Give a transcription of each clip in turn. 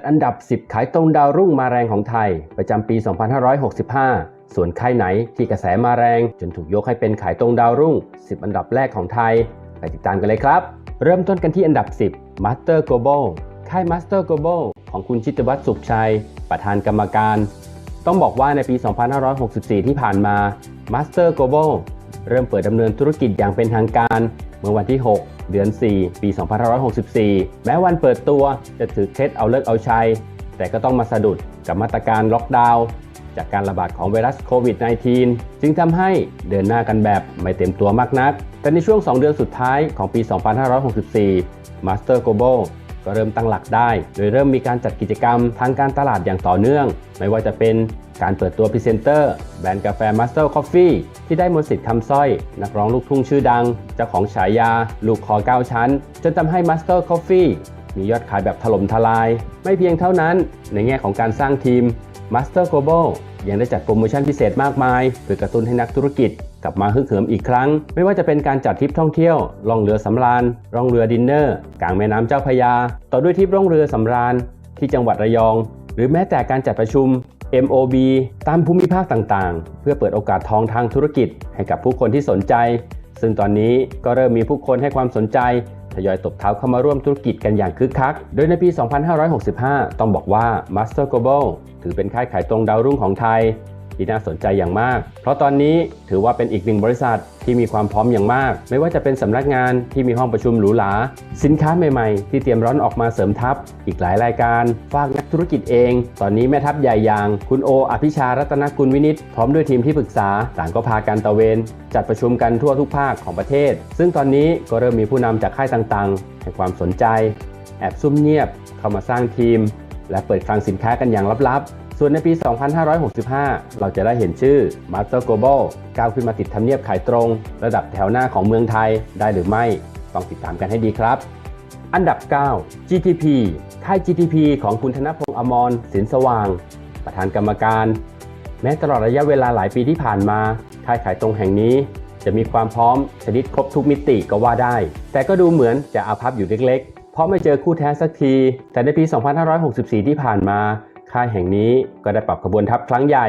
ดอันดับ 10 ขายตรงดาวรุ่งมาแรงของไทย ประจำปี 2565 ส่วนค่ายไหนที่กระแสมาแรง จนถูกยกให้เป็นขายตรงดาวรุ่ง 10 อันดับแรกของไทย ไปติดตามกันเลยครับ เริ่มต้นกันที่อันดับ 10 Master Global ค่าย Master Global ของคุณชิตวัฒน์สุขชัย ประธานกรรมการ ต้องบอกว่าในปี 2564 ที่ผ่านมา Master Global เริ่มเปิดดำเนินธุรกิจอย่างเป็นทางการ เมื่อวันที่ 6 เดือน 4 ปี 2564 แม้วันเปิดตัวจะถือเคล็ดเอาเลิกเอาชัย แต่ก็ต้องมาสะดุดกับมาตรการล็อกดาวน์จากการระบาดของไวรัสโควิด -19 จึงทำให้เดินหน้ากันแบบไม่เต็มตัวมากนัก แต่ในช่วง 2 เดือนสุดท้ายของปี 2564 Master Global ก็เริ่มตั้งหลักได้ โดยเริ่มมีการจัดกิจกรรมทางการตลาดอย่างต่อเนื่อง ไม่ว่าจะเป็นการเปิดตัวพรีเซนเตอร์แบรนด์กาแฟ Master Coffee ที่ได้มนต์สิทธิ์คำสร้อย นักร้องลูกทุ่งชื่อดัง เจ้าของฉายา ลูกคอ9ชั้น จนทำให้ Master Coffee มียอดขายแบบถล่มทลาย ไม่เพียงเท่านั้น ในแง่ของการสร้างทีม Master Global ยังได้จัดโปรโมชั่นพิเศษมากมายเพื่อกระตุ้นให้นักธุรกิจ กลับมาฮึกเหิมอีกครั้ง ไม่ว่าจะเป็นการจัดทริปท่องเที่ยวล่องเรือสำราญล่องเรือดินเนอร์กลางแม่น้ำเจ้าพระยา ต่อด้วยทริปล่องเรือสำราญที่จังหวัดระยอง หรือแม้แต่การจัดประชุม MOB ตามภูมิภาคต่างๆ เพื่อเปิดโอกาสทองทางธุรกิจ ให้กับผู้คนที่สนใจ ซึ่งตอนนี้ก็เริ่มมีผู้คนให้ความสนใจทยอยตบเท้าเข้ามาร่วมธุรกิจกันอย่างคึกคัก โดยในปี 2565 ต้องบอกว่า Master Global ถือเป็นค่ายขายตรงดาวรุ่งของไทย ที่น่าสนใจอย่างมาก เพราะตอนนี้ถือว่าเป็นอีกหนึ่งบริษัทที่มีความพร้อมอย่างมาก ไม่ว่าจะเป็นสำนักงานที่มีห้องประชุมหรูหรา สินค้าใหม่ๆ ที่เตรียมร้อนออกมาเสริมทัพ อีกหลายรายการฝากนักธุรกิจเอง ตอนนี้แม่ทัพใหญ่อย่าง คุณโอ อภิชารัตนกุลวินิตพร้อมด้วยทีมที่ปรึกษาต่างก็พากันตะเวน จัดประชุมกันทั่วทุกภาคของประเทศ ซึ่งตอนนี้ก็เริ่มมีผู้นำจากค่ายต่างๆให้ความสนใจ แอบซุ่มเงียบเข้ามาสร้างทีม และเปิดคลังสินค้ากันอย่างลับๆ ส่วนในปี 2565 เราจะได้เห็นชื่อ Master Global ก้าวขึ้นมาติดทำเนียบขายตรง ระดับแถวหน้าของเมืองไทยได้หรือไม่ ต้องติดตามกันให้ดีครับ อันดับ 9 GTP ค่าย GTP ของคุณธนพงษ์อมรสินสว่าง ประธานกรรมการ แม้ตลอดระยะเวลาหลายปีที่ผ่านมา ค่ายขายตรงแห่งนี้ จะมีความพร้อมชนิดครบทุกมิติก็ว่าได้ แต่ก็ดูเหมือนจะอาภัพอยู่เล็กๆ เพราะไม่เจอคู่แท้สักที แต่ในปี 2564 ที่ผ่านมา ค่ายแห่งนี้ก็ได้ปรับขบวนทัพครั้งใหญ่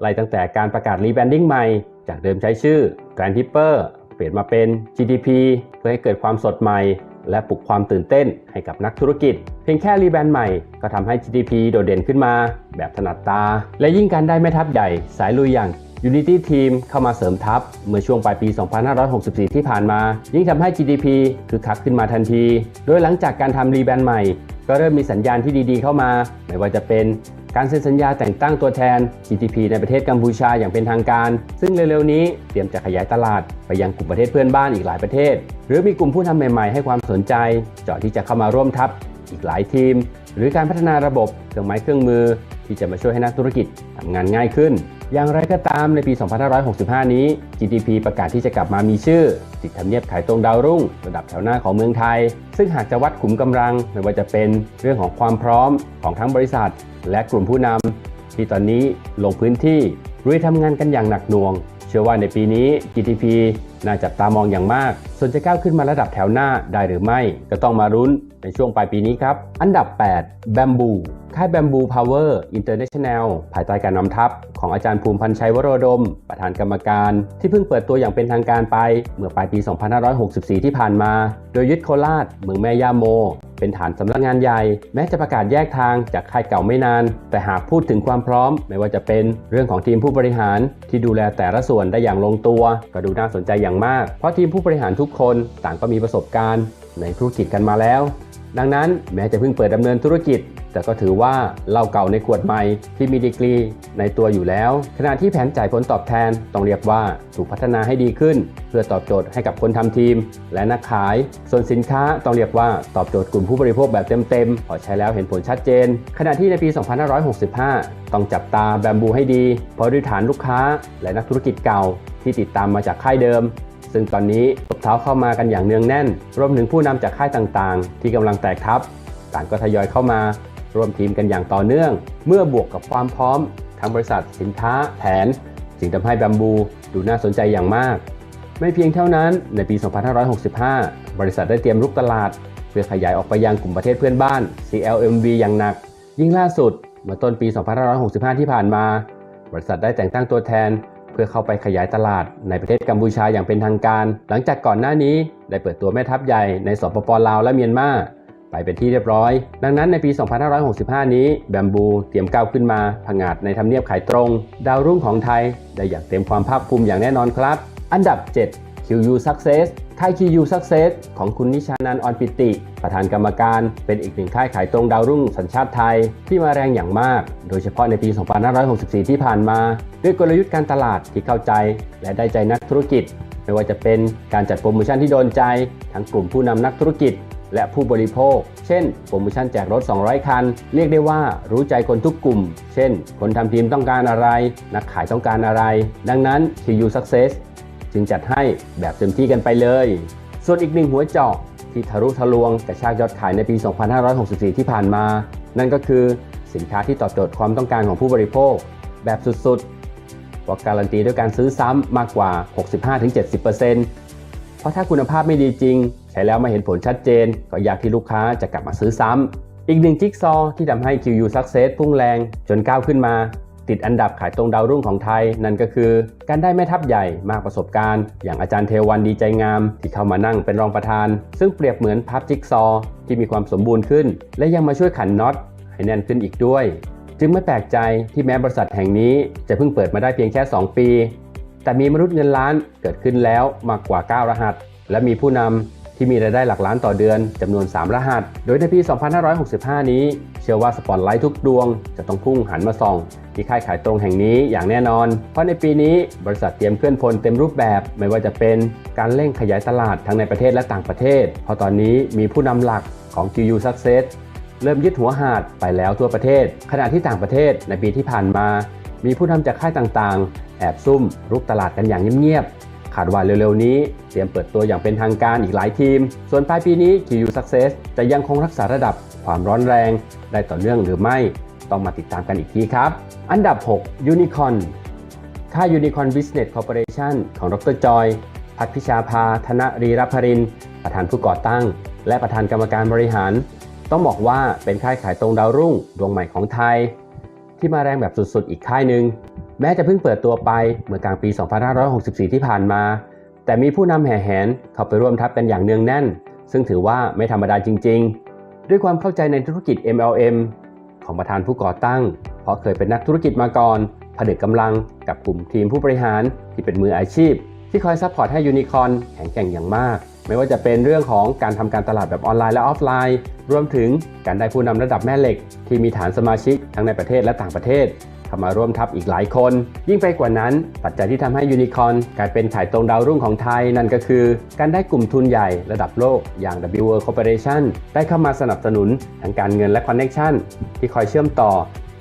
ไล่ตั้งแต่การประกาศรีแบรนดิ้งใหม่ จากเดิมใช้ชื่อ Grand Tipper เปลี่ยนมาเป็น GTP เพื่อให้เกิดความสดใหม่ และปลุกความตื่นเต้นให้กับนักธุรกิจ เพียงแค่รีแบรนด์ใหม่ก็ทำให้ GTP โดดเด่นขึ้นมา แบบถนัดตา และยิ่งการได้แม่ทัพใหญ่สายลุยอย่าง Unity Team เข้ามาเสริมทัพ เมื่อช่วงปลายปี 2564 ที่ผ่านมา ยิ่งทำให้ GDP คือคักขึ้นมาทันที โดยหลังจากการทำรีแบรนด์ใหม่ ก็เริ่มมีสัญญาณที่ดีๆเข้ามา ไม่ว่าจะเป็นการเซ็นสัญญาแต่งตั้งตัวแทน GTP ในประเทศกัมพูชาอย่างเป็นทางการ ซึ่งเร็วๆนี้เตรียมจะขยายตลาดไปยังกลุ่มประเทศเพื่อนบ้านอีกหลายประเทศ หรือมีกลุ่มผู้ทำใหม่ๆ ให้ความสนใจเจาะที่จะเข้ามาร่วมทัพอีกหลายทีม หรือการพัฒนาระบบเครื่องไม้เครื่องมือ ที่จะมาช่วยให้นักธุรกิจทำงานง่ายขึ้น อย่างไรก็ตามในปี 2565 นี้ GDP ประกาศที่จะกลับมามีชื่อ ติดทำเนียบขายตรงดาวรุ่ง ระดับแถวหน้าของเมืองไทย ซึ่งหากจะวัดขุมกำลังไม่ว่าจะเป็นเรื่องของความพร้อมของทั้งบริษัท และกลุ่มผู้นำที่ตอนนี้ลงพื้นที่รุยทำงานกันอย่างหนักหน่วง เชื่อว่าในปีนี้ GDP น่าจับตามองอย่างมาก ส่วนจะก้าวขึ้นมาระดับแถวหน้าได้หรือไม่ ก็ต้องมารุ้นในช่วงปลายปีนี้ครับ อันดับ 8 Bamboo ค่าย Bamboo Power International ภายใต้การนำทัพของอาจารย์ภูมิพันธ์ชัยวโรดม ประธานกรรมการ ที่เพิ่งเปิดตัวอย่างเป็นทางการไป เมื่อปลายปี 2564 ที่ผ่านมา โดยยึดโคราชเมืองแม่ย่าโม เป็นฐานสำนักงานใหญ่ แม้จะประกาศแยกทางจากค่ายเก่าไม่นาน แต่หากพูดถึงความพร้อม ไม่ว่าจะเป็นเรื่องของทีมผู้บริหารที่ดูแลแต่ละส่วนได้อย่างลงตัว ก็ดูน่าสนใจอย่างมาก เพราะทีมผู้บริหารทุกคนต่างก็มีประสบการณ์ในธุรกิจกันมาแล้ว ดังนั้นแม้จะเพิ่งเปิดดำเนินธุรกิจ แต่ก็ถือว่าเหล้าเก่าในขวดใหม่ที่มีดีกรีในตัวอยู่แล้ว ขณะที่แผนจ่ายผลตอบแทนต้องเรียกว่าถูกพัฒนาให้ดีขึ้น เพื่อตอบโจทย์ให้กับคนทำทีม และนักขาย ส่วนสินค้าต้องเรียกว่าตอบโจทย์กลุ่มผู้บริโภคแบบเต็มๆพอใช้แล้วเห็นผลชัดเจน ขณะที่ในปี 2565 ต้องจับตาแบมบูให้ดีเพราะด้วยฐานลูกค้า และนักธุรกิจเก่าที่ติดตามมาจากค่ายเดิม ซึ่งตอนนี้ตบเท้าเข้ามากันอย่างเนืองแน่น รวมถึงผู้นำจากค่ายต่างๆ ที่กำลังแตกทัพต่างก็ทยอยเข้ามาร่วมทีมกันอย่างต่อเนื่อง เมื่อบวกกับความพร้อมทั้งบริษัทสินค้าแผนจึงทำให้แบมบูดูน่าสนใจอย่างมาก ไม่เพียงเท่านั้นในปี 2565 บริษัทได้เตรียมรุกตลาด เพื่อขยายออกไปยังกลุ่มประเทศเพื่อนบ้าน CLMV อย่างหนัก ยิ่งล่าสุดเมื่อต้นปี 2565 ที่ผ่านมา บริษัทได้แต่งตั้งตัวแทน เพื่อเข้าไปขยายตลาดในประเทศกัมพูชาอย่างเป็นทางการ หลังจากก่อนหน้านี้ได้เปิดตัวแม่ทัพใหญ่ในสปปลาวและเมียนมาไปเป็นที่เรียบร้อย ดังนั้นในปี 2565 นี้แบมบูเตรียมก้าวขึ้นมาผงาดในทำเนียบขายตรง ดาวรุ่งของไทย ได้อย่างเต็มความภาคภูมิอย่างแน่นอนครับ อันดับ 7 QU Success ค่าย QU Success ของคุณนิชานันออนปิติ ประธานกรรมการเป็นอีกหนึ่งค่ายขายตรงดาวรุ่งสัญชาติไทยที่มาแรงอย่างมาก โดยเฉพาะในปี 2564 ที่ผ่านมา ด้วยกลยุทธ์การตลาดที่เข้าใจ และได้ใจนักธุรกิจ ไม่ว่าจะเป็นการจัดโปรโมชั่นที่โดนใจ ทั้งกลุ่มผู้นำนักธุรกิจ และผู้บริโภค เช่น โปรโมชั่นแจกรถ 200 คัน เรียกได้ว่ารู้ใจคนทุกกลุ่ม เช่น คนทำทีมต้องการอะไร นักขายต้องการอะไร ดังนั้น QU Success จึงจัดให้แบบเต็มที่กันไปเลย ส่วนอีกหนึ่งหัวเจาะที่ทะลุทะลวงกระชากยอดขายในปี 2564 ที่ผ่านมา นั่นก็คือสินค้าที่ตอบโจทย์ความต้องการของผู้บริโภค แบบสุดๆก็การันตีด้วยการซื้อซ้ำมากกว่า 65-70%เพราะถ้าคุณภาพไม่ดีจริง ใช้แล้วไม่เห็นผลชัดเจน ก็อยากที่ลูกค้าจะกลับมาซื้อซ้ำอีกหนึ่งจิ๊กซอที่ทำให้ QU Success พุ่งแรงจนก้าวขึ้นมา ติดอันดับขายตรงดาวรุ่งของไทย นั่นก็คือ การได้แม่ทัพใหญ่มากประสบการณ์ อย่างอาจารย์เทวันดีใจงาม ที่เข้ามานั่งเป็นรองประธาน ซึ่งเปรียบเหมือนพับจิ๊กซอว์ที่มีความสมบูรณ์ขึ้น และยังมาช่วยขันน็อตให้แน่นขึ้นอีกด้วย จึงไม่แปลกใจที่แม้บริษัทแห่งนี้จะเพิ่งเปิดมาได้เพียงแค่ 2 ปี แต่มีมนุษย์เงินล้านเกิดขึ้นแล้วมากกว่า 9 รหัส และมีผู้นำ ที่มีรายได้หลักล้านต่อเดือนจำนวน 3 รหัส โดยในปี 2565 นี้ เชื่อว่าสปอตไลท์ทุกดวงจะต้องพุ่งหันมาส่อง ที่ค่ายขายตรงแห่งนี้อย่างแน่นอน เพราะในปีนี้บริษัทเตรียมเคลื่อนพลเต็มรูปแบบไม่ว่าจะเป็นการเร่งขยายตลาดทั้งในประเทศและต่างประเทศ เพราะตอนนี้มีผู้นำหลักของ GU Success เริ่มยึดหัวหาดไปแล้วทั่วประเทศ ขณะที่ต่างประเทศในปีที่ผ่านมา มีผู้นำจากค่ายต่างๆ แอบซุ่มรุกตลาดกันอย่างเงียบ คาดว่าเร็วๆนี้เตรียมเปิดตัวอย่างเป็นทางการอีกหลายทีม ส่วนปลายปีนี้ QU Success จะยังคงรักษาระดับความร้อนแรง ได้ต่อเนื่องหรือไม่ ต้องมาติดตามกันอีกทีครับ อันดับ 6 Unicorn ค่าย Unicorn Business Corporation ของดรจอย พัฒพิชาภา ธนรีรพริน ประธานผู้ก่อตั้ง และประธานกรรมการบริหาร ต้องบอกว่าเป็นค่ายขายตรงดาวรุ่งดวงใหม่ของไทย ที่มาแรงแบบสุดๆ อีกค่ายหนึ่ง แม้จะเพิ่งเปิดตัวไปเมื่อกลางปี 2564 ที่ผ่านมา แต่มีผู้นำแห่แหนเข้าไปร่วมทัพกันอย่างเนืองแน่น ซึ่งถือว่าไม่ธรรมดาจริง ๆ ด้วยความเข้าใจในธุรกิจ MLM ของประธานผู้ก่อตั้ง เพราะเคยเป็นนักธุรกิจมาก่อนผนึกกำลังกับกลุ่มทีมผู้บริหารที่เป็นมืออาชีพ ที่คอยซัพพอร์ตให้ยูนิคอนแข็งแกร่งอย่างมาก ไม่ว่าจะเป็นเรื่องของการทำการตลาดแบบออนไลน์และออฟไลน์ รวมถึงการได้ผู้นำระดับแม่เหล็ก ที่มีฐานสมาชิกทั้งในประเทศและต่างประเทศ เข้ามาร่วมทัพอีกหลายคน ยิ่งไปกว่านั้น ปัจจัยที่ทำให้ยูนิคอนกลายเป็นขายตรงดาวรุ่งของไทยนั่นก็คือ การได้กลุ่มทุนใหญ่ระดับโลกอย่าง W World Corporation ได้เข้ามาสนับสนุนทางการเงินและคอนเน็ชันที่คอยเชื่อมต่อ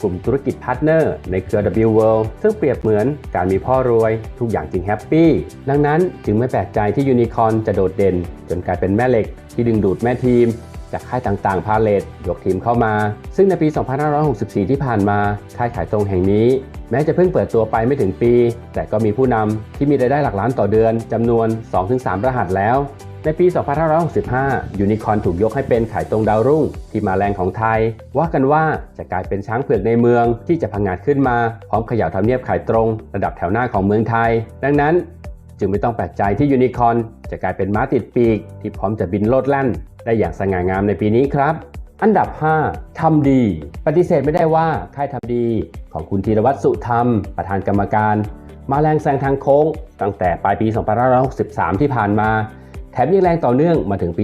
กลุ่มธุรกิจพาร์ทเนอร์ในเครือ W World ซึ่งเปรียบเหมือนการมีพ่อรวย ทุกอย่างจึงแฮปปี้ ดังนั้นจึงไม่แปลกใจที่ยูนิคอนจะโดดเด่น จนกลายเป็นแม่เหล็กที่ดึงดูดแม่ทีม จากค่ายต่างๆ พาเลตยกทีมเข้ามา ซึ่งในปี 2564 ที่ผ่านมา ค่ายขายตรงแห่งนี้ แม้จะเพิ่งเปิดตัวไปไม่ถึงปี แต่ก็มีผู้นำที่มีรายได้หลักล้านต่อเดือนจำนวน 2-3 รหัสแล้วในปี 2565 ยูนิคอนถูกยกให้เป็นขายตรงดาวรุ่ง ที่มาแรงของไทย ว่ากันว่าจะกลายเป็นช้างเผือกในเมืองที่จะพังงาดขึ้นมา พร้อมเขย่าทำเนียบขายตรง ระดับแถวหน้าของเมืองไทย ดังนั้น จึงไม่ต้องแปลกใจที่ยูนิคอนจะกลายเป็นม้าติดปีก ที่พร้อมจะบินโลดแล่น ได้อย่างสง่างามในปีนี้ครับ อันดับ 5ทำดี ปฏิเสธไม่ได้ว่าค่ายทำดีของคุณธีรวัตรสุธรรม ประธานกรรมการ มาแรงแซงทางโค้ง ตั้งแต่ปลายปี 2563 ที่ผ่านมา แถมยังแรงต่อเนื่องมาถึงปี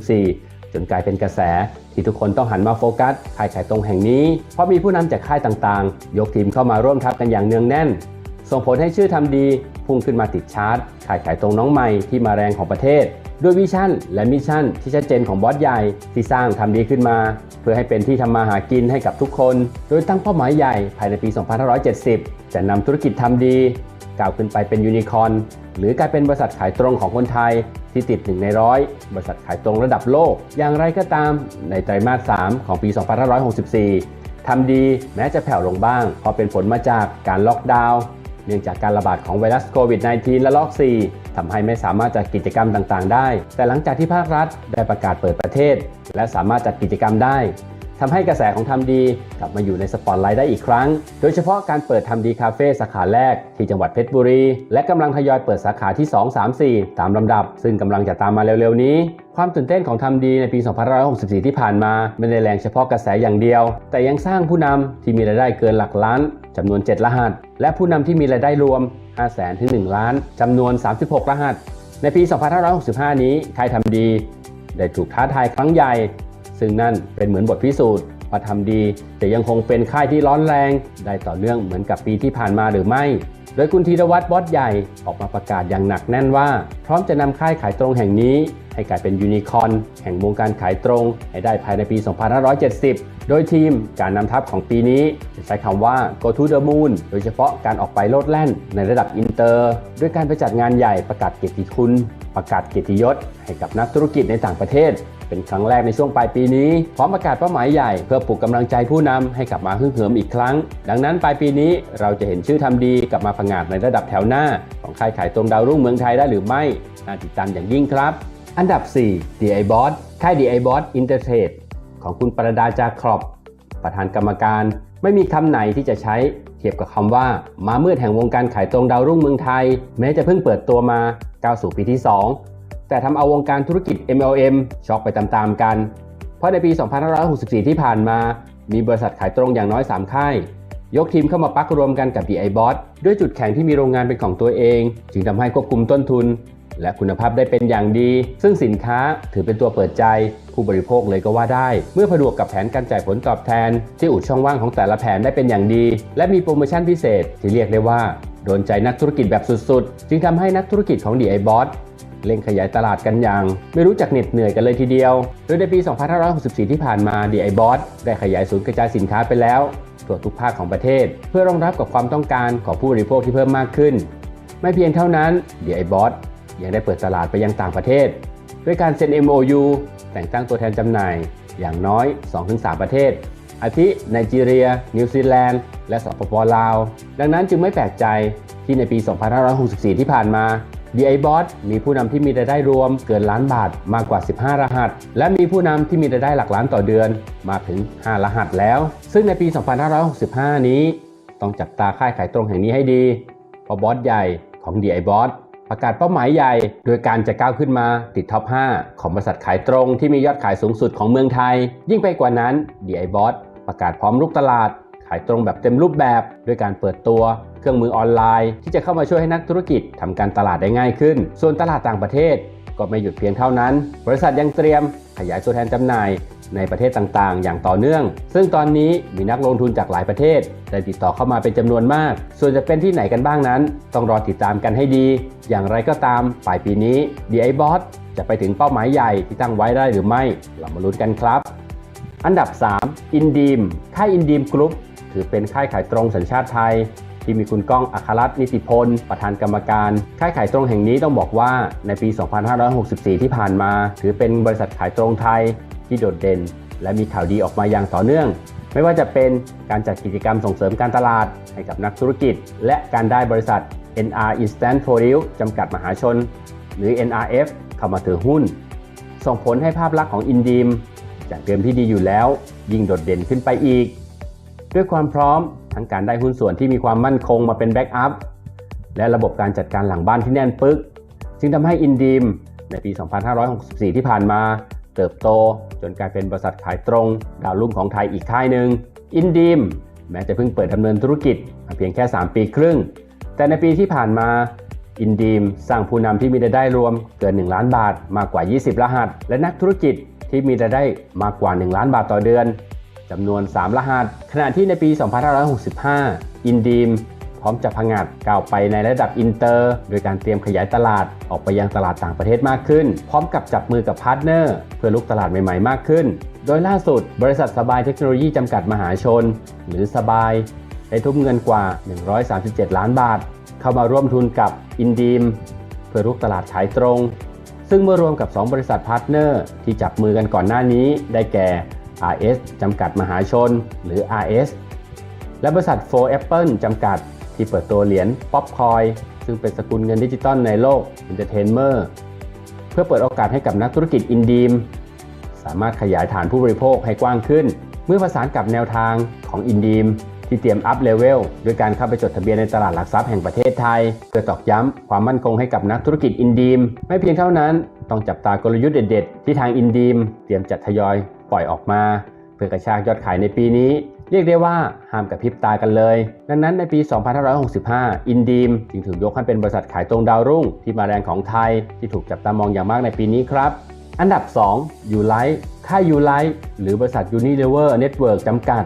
2564 จนกลายเป็นกระแส ที่ทุกคนต้องหันมาโฟกัสค่ายขายตรงแห่งนี้ เพราะมีผู้นำจากค่ายต่างๆ ยกทีมเข้ามาร่วมทัพกันอย่างเนืองแน่น ส่งผลให้ชื่อทำดีพุ่งขึ้นมาติดชาร์ตขายขายตรงน้องใหม่ที่มาแรงของประเทศ ด้วยวิชั่นและมิชชั่นที่ชัดเจนของบอสใหญ่ที่สร้างทำดีขึ้นมา เพื่อให้เป็นที่ทำมาหากินให้กับทุกคน โดยตั้งเป้าหมายใหญ่ภายในปี 2570 จะนำธุรกิจทำดีก้าวขึ้นไปเป็นยูนิคอร์นหรือกลายเป็นบริษัทขายตรงของคนไทยที่ติดหนึ่งในร้อยบริษัทขายตรงระดับโลก อย่างไรก็ตามในไตรมาส 3 ของปี 2564ทำดีแม้จะแผ่วลงบ้างเพราะเป็นผลมาจากการล็อกดาวน์ เนื่องจากการระบาดของไวรัสโควิด -19 และลอก 4 ทำให้ไม่สามารถจัดกิจกรรมต่างๆ ได้ แต่หลังจากที่ภาครัฐได้ประกาศเปิดประเทศ และสามารถจัดกิจกรรมได้ททำให้กระแสของทำดีกลับมาอยู่ในสปอตไลท์ได้อีกครั้ง โดยเฉพาะการเปิดทำดีคาเฟ่สาขาแรกที่จังหวัดเพชรบุรี และกำลังทยอยเปิดสาขาที่ 2 3 4 ตามลำดับ ซึ่งกำลังจะตามมาเร็วๆนี้ ความตื่นเต้นของทำดีในปี 2564 ที่ผ่านมาไม่ได้แรงเฉพาะกระแสอย่างเดียว แต่ยังสร้างผู้นำที่มีรายได้เกินหลักล้านจำนวน 7 รหัส และผู้นำที่มีรายได้รวม 5 0 0 0 0ถึง 1 ล้านจำนวน 36 รหัส ในปี 2565 นี้ใครทำดี ได้ถูกท้าทายครั้งใหญ่ ซึ่งนั่นเป็นเหมือนบทพิสูจน์ว่าทำดีจะยังคงเป็นค่ายที่ร้อนแรง ได้ต่อเนื่องเหมือนกับปีที่ผ่านมาหรือไม่โดยคุณธีรวัตรบอสใหญ่ออกมาประกาศอย่างหนักแน่นว่า พร้อมจะนำค่ายขายตรงแห่งนี้ ให้กลายเป็นยูนิคอนแห่งวงการขายตรง ให้ได้ภายในปี 2570 โดยทีมการนำทัพของปีนี้ จะใช้คำว่า go to the moon โดยเฉพาะการออกไปโลดแล่นในระดับอินเตอร์ ด้วยการไปจัดงานใหญ่ประกาศเกียรติคุณ ประกาศเกียรติยศ ให้กับนักธุรกิจในต่างประเทศเป็นครั้งแรกในช่วงปลายปีนี้ พร้อมประกาศเป้าหมายใหญ่เพื่อปลุกกำลังใจผู้นำให้กลับมาฮึ่งเหิมอีกครั้ง ดังนั้นปลายปีนี้เราจะเห็นชื่อทำดีกลับมาผงาดในระดับแถวหน้า ของค่ายขายตรงดาวรุ่งเมืองไทยได้หรือไม่ น่าติดตามอย่างยิ่งครับ อันดับ 4 DI b o s ค่าย DI b o s Intertrade ของคุณประดาจาครอบ ประธานกรรมการ ไม่มีคำไหนที่จะใช้เทียบกับคำว่า มามืดแห่งวงการขายตรงดาวรุ่งเมืองไทย แม้จะเพิ่งเปิดตัวมาก้าวสู่ปีที่ 2 แต่ทำเอาวงการธุรกิจ MLM ช็อกไปตามๆกัน เพราะในปี 2564 ที่ผ่านมา มีบริษัทขายตรงอย่างน้อย 3 ค่าย ยกทีมเข้ามาปักรวมกันกับ DI b o s ด้วยจุดแข็งที่มีโรงงานเป็นของตัวเอง จึงทำให้ควบคุมต้นทุน และคุณภาพได้เป็นอย่างดี ซึ่งสินค้าถือเป็นตัวเปิดใจผู้บริโภคเลยก็ว่าได้ เมื่อผนวกกับแผนการจ่ายผลตอบแทน ที่อุดช่องว่างของแต่ละแผนได้เป็นอย่างดี และมีโปรโมชั่นพิเศษที่เรียกได้ว่าโดนใจนักธุรกิจแบบสุดๆ จึงทำให้นักธุรกิจของ DI b o s เร่งขยายตลาดกันอย่าง ไม่รู้จักเหน็ดเหนื่อยกันเลยทีเดียว โดยในปี 2564 ที่ผ่านมา DI b o s ได้ขยายศูนย์กระจายสินค้าไปแล้วทั่วทุกภาคของประเทศ เพื่อรองรับกับความต้องการของผู้บริโภคที่เพิ่มมากขึ้น ไม่เพียงเท่านั้น DI b o s ยังได้เปิดตลาดไปยังต่างประเทศ ด้วยการเซ็น MOU แต่งตั้งตัวแทนจำหน่าย อย่างน้อย 2-3 ประเทศ อาทิไนจีเรีย นิวซีแลนด์ และสปปลาว ดังนั้นจึงไม่แปลกใจที่ในปี 2564 ที่ผ่านมา DI b o s มีผู้นำที่มีรายได้รวมเกินล้านบาทมากกว่า 15 รหัส และมีผู้นำที่มีรายได้หลักล้านต่อเดือนมากถึง 5 รหัสแล้ว ซึ่งในปี 2565 นี้ ต้องจับตาค่ายขายตรงแห่งนี้ให้ดี เพราะบอสใหญ่ของ DI b o s ประกาศเป้าหมายใหญ่ โดยการจะก้าวขึ้นมาติดท็อป 5 ของบริษัทขายตรงที่มียอดขายสูงสุดของเมืองไทย ยิ่งไปกว่านั้น DI b o s ประกาศพร้อมลุกตลาด ขายตรงแบบเต็มรูปแบบด้วยการเปิดตัวเครื่องมือออนไลน์ ที่จะเข้ามาช่วยให้นักธุรกิจทำการตลาดได้ง่ายขึ้น ส่วนตลาดต่างประเทศ ก็ไม่หยุดเพียงเท่านั้น บริษัทยังเตรียมขยายตัวแทนจำหน่าย ในประเทศต่างๆ อย่างต่อเนื่อง ซึ่งตอนนี้มีนักลงทุนจากหลายประเทศได้ติดต่อเข้ามาเป็นจำนวนมาก ส่วนจะเป็นที่ไหนกันบ้างนั้น ต้องรอติดตามกันให้ดี อย่างไรก็ตามปลายปีนี้ DI b o s จะไปถึงเป้าหมายใหญ่ที่ตั้งไว้ได้หรือไม่ เรามาลุ้นกันครับ อันดับ 3 อินดีมค่ายอินดีมกรุ๊ปถือเป็นค่ายขายตรงสัญชาติไทยที่มีคุณก้องอัครรัตน์นิติพล ประธานกรรมการ ค่ายขายตรงแห่งนี้ต้องบอกว่าในปี 2564 ที่ผ่านมา ถือเป็นบริษัทขายตรงไทย ที่โดดเด่น และมีข่าวดีออกมาอย่างต่อเนื่อง ไม่ว่าจะเป็นการจัดกิจกรรมส่งเสริมการตลาด ให้กับนักธุรกิจ และการได้บริษัท NR Instant p o r i l จำกัดมหาชน หรือ NRF เข้ามาถือหุ้น ส่งผลให้ภาพลักษณ์ของอินดีมจากเดิมที่ดีอยู่แล้ว ยิ่งโดดเด่นขึ้นไปอีก ด้วยความพร้อมทั้งการได้หุ้นส่วนที่มีความมั่นคงมาเป็นแบ็กอัพและระบบการจัดการหลังบ้านที่แน่นปึก จึงทำให้อินดีมในปี 2564 ที่ผ่านมา เติบโต จนกลายเป็นบริษัทขายตรง ดาวรุ่งของไทยอีกค่ายหนึ่งอินดีมแม้จะเพิ่งเปิดดำเนินธุรกิจเพียงแค่ 3 ปีครึ่ง แต่ในปีที่ผ่านมาอินดีมสร้างผู้นำที่มีรายได้รวมเกิน 1 ล้านบาทมากกว่า 20 รหัส และนักธุรกิจที่มีรายได้มากกว่า 1 ล้านบาทต่อเดือนจำนวน 3 รหัส ขณะที่ในปี 2565 อินดีม พร้อมจะพังาดก้าวไปในระดับอินเตอร์ โดยการเตรียมขยายตลาดออกไปยังตลาดต่างประเทศมากขึ้น พร้อมกับจับมือกับพาร์ทเนอร์ เพื่อลุกตลาดใหม่ๆมากขึ้น โดยล่าสุด บริษัทสบายเทคโนโลยีจำกัดมหาชน หรือสบาย ได้ทุ่มเงินกว่า 137 ล้านบาท เข้ามาร่วมทุนกับอินดีมเพื่อลุกตลาดขายตรง ซึ่งเมื่อรวมกับ 2 บริษัทพาร์ทเนอร์ที่จับมือกันก่อนหน้านี้ ได้แก่ RS จำกัดมหาชน หรือ RS และบริษัท4 Apple จำกัด ที่เปิดตัวเหรียญ Popcoin ซึ่งเป็นสกุลเงินดิจิตอลในโลก Entertainment เพื่อเปิดโอกาสให้กับนักธุรกิจอินดีม สามารถขยายฐานผู้บริโภคให้กว้างขึ้น เมื่อประสานกับแนวทางของอินดีม ที่เตรียมอัพเลเวลด้วยการเข้าไปจดทะเบียนในตลาดหลักทรัพย์แห่งประเทศไทย เพื่อตอกย้ำความมั่นคงให้กับนักธุรกิจอินดีม ไม่เพียงเท่านั้น ต้องจับตากลยุทธ์เด็ด ๆ ที่ทางอินดีม เตรียมจัดทยอยปล่อยออกมา เพื่อกระชากยอดขายในปีนี้ เรียกได้ว่าห้ามกับพริบตากันเลย ดังนั้นในปี 2565 อินดีมจึงถูกยกให้เป็นบริษัทขายตรงดาวรุ่งที่มาแรงของไทยที่ถูกจับตามองอย่างมากในปีนี้ครับ อันดับ2ยูไลท์ค่ายยูไลท์หรือบริษัท Unilever Network จำกัด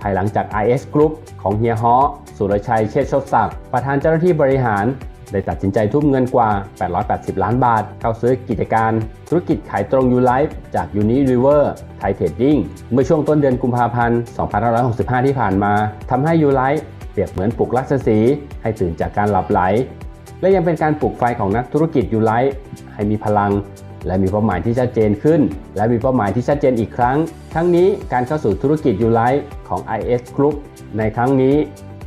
ภายหลังจาก IS Group ของเฮียฮอสุรชัยเชษฐ์โชศักดิ์ประธานเจ้าหน้าที่บริหาร ได้ตัดสินใจทุ่มเงินกว่า 880 ล้านบาท เข้าซื้อกิจการธุรกิจขายตรงยูไลฟ์จาก Unilever Thai Trading เมื่อช่วงต้นเดือนกุมภาพันธ์ 2565 ที่ผ่านมาทำให้ยูไลฟ์เปรียบเหมือนปลุกลักษสีให้ตื่นจากการหลับไหล และยังเป็นการปลุกไฟของนักธุรกิจยูไลฟ์ให้มีพลังและมีเป้าหมายที่ชัดเจนขึ้น และมีเป้าหมายที่ชัดเจนอีกครั้ง ทั้งนี้การเข้าสู่ธุรกิจยูไลท์ของ IS Group ในครั้งนี้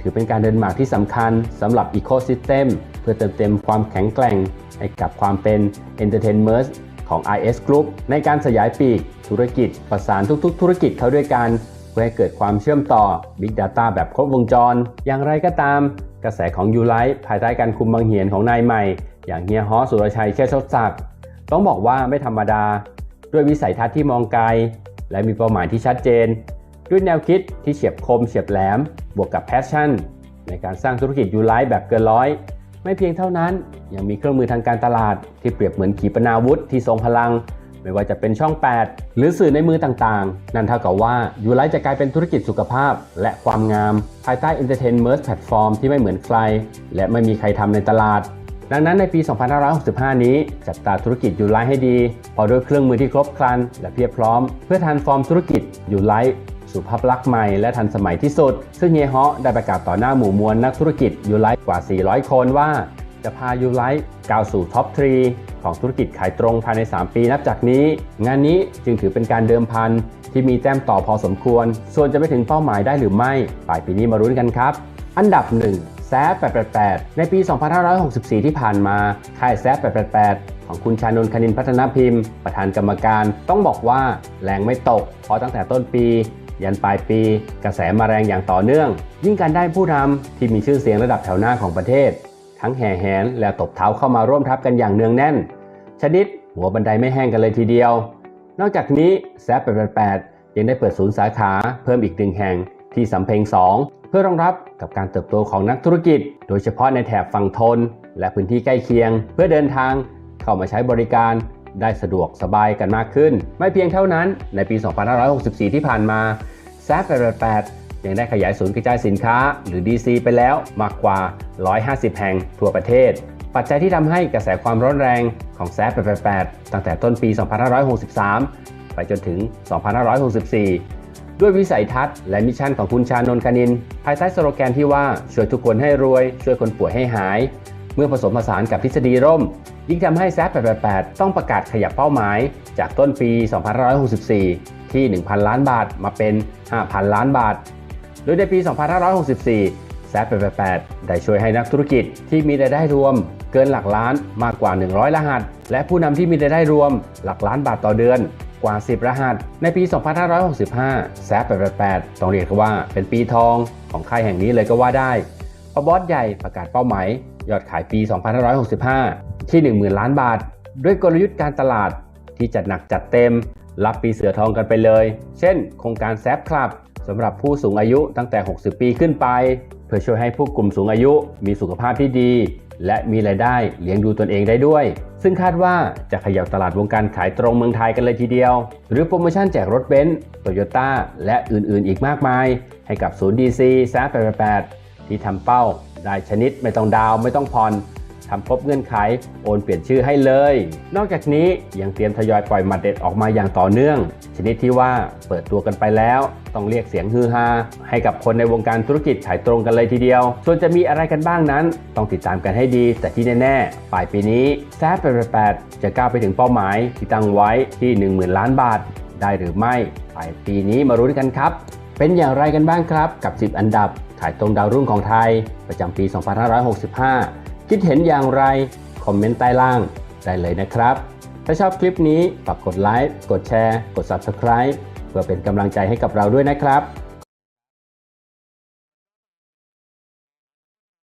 ถือเป็นการเดินหมากที่สำคัญสำหรับ Ecosystem เพื่อเติมเต็มความแข็งแกร่งให้กับความเป็น Entertainment ของ IS Group ในการสยายปีกธุรกิจประสานทุกๆ ธุรกิจเข้าด้วยกัน เพื่อให้เกิดความเชื่อมต่อ Big Data แบบครบวงจร อย่างไรก็ตาม กระแสของยูไลท์ภายใต้การคุมบังเหียนของนายใหม่ อย่างเฮียฮอสุรชัยเชษฐ์โชศักดิ์ต้องบอกว่าไม่ธรรมดา ด้วยวิสัยทัศน์ที่มองไกล และมีเป้าหมายที่ชัดเจน ด้วยแนวคิดที่เฉียบคมเฉียบแหลม บวกกับแพชชั่น ในการสร้างธุรกิจยูไลฟ์แบบเกินร้อย ไม่เพียงเท่านั้น ยังมีเครื่องมือทางการตลาด ที่เปรียบเหมือนขีปนาวุธที่ทรงพลัง ไม่ว่าจะเป็นช่อง 8 หรือสื่อในมือต่างๆ นั่นเท่ากับว่ายูไลจะกลายเป็นธุรกิจสุขภาพ และความงาม ภายใต้ Entertainment Platform ที่ไม่เหมือนใคร และไม่มีใครทำในตลาด ดังนั้นในปี 2565 นี้ จับตาธุรกิจยูไลให้ดีพอด้วยเครื่องมือที่ครบครัน และเพียบพร้อม เพื่อทันฟอร์มธุรกิจยูไล สู่ภาพลักษณ์ใหม่และทันสมัยที่สุด ซึ่งเฮียฮอได้ประกาศต่อหน้าหมู่มวลนักธุรกิจยูไลท์กว่า 400 คนว่า จะพายูไลท์ก้าวสู่ท็อป3ของธุรกิจขายตรงภายใน 3 ปีนับจากนี้ งานนี้จึงถือเป็นการเดิมพันที่มีแต้มต่อพอสมควร ส่วนจะไปถึงเป้าหมายได้หรือไม่ปลายปีนี้มารุ้นกันครับ อันดับ 1 แซฟ888 ในปี 2564 ที่ผ่านมาค่ายแซฟ888 ของคุณชานนท์คณินพัฒนพิมพ์ ประธานกรรมการ ต้องบอกว่าแรงไม่ตก เพราะตั้งแต่ต้นปี ยันปลายปีกระแสมาแรงอย่างต่อเนื่อง ยิ่งการได้ผู้นำที่มีชื่อเสียงระดับแถวหน้าของประเทศ ทั้งแห่แหนและตบเท้าเข้ามาร่วมทัพกันอย่างเนืองแน่น ชนิดหัวบันไดไม่แห้งกันเลยทีเดียว นอกจากนี้แซฟ888 ยังได้เปิดศูนย์สาขาเพิ่มอีกหนึ่งแห่งที่สำเพ็ง 2 เพื่อรองรับกับการเติบโตของนักธุรกิจ โดยเฉพาะในแถบฝั่งทน และพื้นที่ใกล้เคียง เพื่อเดินทางเข้ามาใช้บริการ ได้สะดวกสบายกันมากขึ้น ไม่เพียงเท่านั้นในปี 2564 ที่ผ่านมาแซฟ888ยังได้ขยายศูนย์กระจายสินค้าหรือ DC ไปแล้วมากกว่า 150 แห่งทั่วประเทศ ปัจจัยที่ทำให้กระแสความร้อนแรงของแซฟ888 ตั้งแต่ต้นปี 2563 ไปจนถึง 2564ด้วยวิสัยทัศน์และมิชชั่นของคุณชานนท์คณิน ภายใต้สโลแกนที่ว่า ช่วยทุกคนให้รวย ช่วยคนป่วยให้หาย เมื่อผสมผสานกับทฤษฎีร่ม ยิ่งทำให้แซฟ888 ต้องประกาศขยับเป้าหมาย จากต้นปี 2564 ที่ 1,000 ล้านบาทมาเป็น 5,000 ล้านบาท โดยในปี 2564 แซฟ888 ได้ช่วยให้นักธุรกิจที่มีรายได้รวม เกินหลักล้านมากกว่า 100 รหัส และผู้นำที่มีรายได้รวม หลักล้านบาทต่อเดือนกว่า 10 รหัส ในปี 2565 แซฟ888 ต้องเรียกว่าเป็นปีทองของค่ายแห่งนี้เลยก็ว่าได้เพราะบอสใหญ่ประกาศเป้าหมายยอดขายปี 2565 ที่ 10,000 ล้านบาท ด้วยกลยุทธ์การตลาดที่จัดหนักจัดเต็ม รับปีเสือทองกันไปเลย เช่น โครงการแซฟคลับสำหรับผู้สูงอายุตั้งแต่ 60 ปีขึ้นไป เพื่อช่วยให้ผู้กลุ่มสูงอายุมีสุขภาพที่ดี และมีรายได้เลี้ยงดูตนเองได้ด้วย ซึ่งคาดว่าจะขยับตลาดวงการขายตรงเมืองไทยกันเลยทีเดียว หรือโปรโมชั่นแจกรถเบนซ์โตโยต้าและอื่นๆ อีกมากมาย ให้กับศูนย์ดีซีแซฟ888ที่ทำเป้าได้ชนิดไม่ต้องดาวไม่ต้องผ่อน ทำครบเงื่อนไข โอนเปลี่ยนชื่อให้เลย นอกจากนี้ยังเตรียมทยอยปล่อยหมัดเด็ดออกมาอย่างต่อเนื่อง ชนิดที่ว่าเปิดตัวกันไปแล้ว ต้องเรียกเสียงฮือฮาให้กับคนในวงการธุรกิจขายตรงกันเลยทีเดียว ส่วนจะมีอะไรกันบ้างนั้น ต้องติดตามกันให้ดี แต่ที่แน่ๆปลายปีนี้แซฟ88จะก้าวไปถึงเป้าหมายที่ตั้งไว้ที่ 10,000 ล้านบาท ได้หรือไม่ปลายปีนี้มารู้กันครับ เป็นอย่างไรกันบ้างครับกับ 10 อันดับขายตรงดาวรุ่งของไทย ประจำปี 2565 คิดเห็นอย่างไร คอมเมนต์ใต้ล่างได้เลยนะครับ ถ้าชอบคลิปนี้ฝากกดไลค์ กดแชร์ กด Subscribe เพื่อเป็นกำลังใจให้กับเราด้วยนะครับ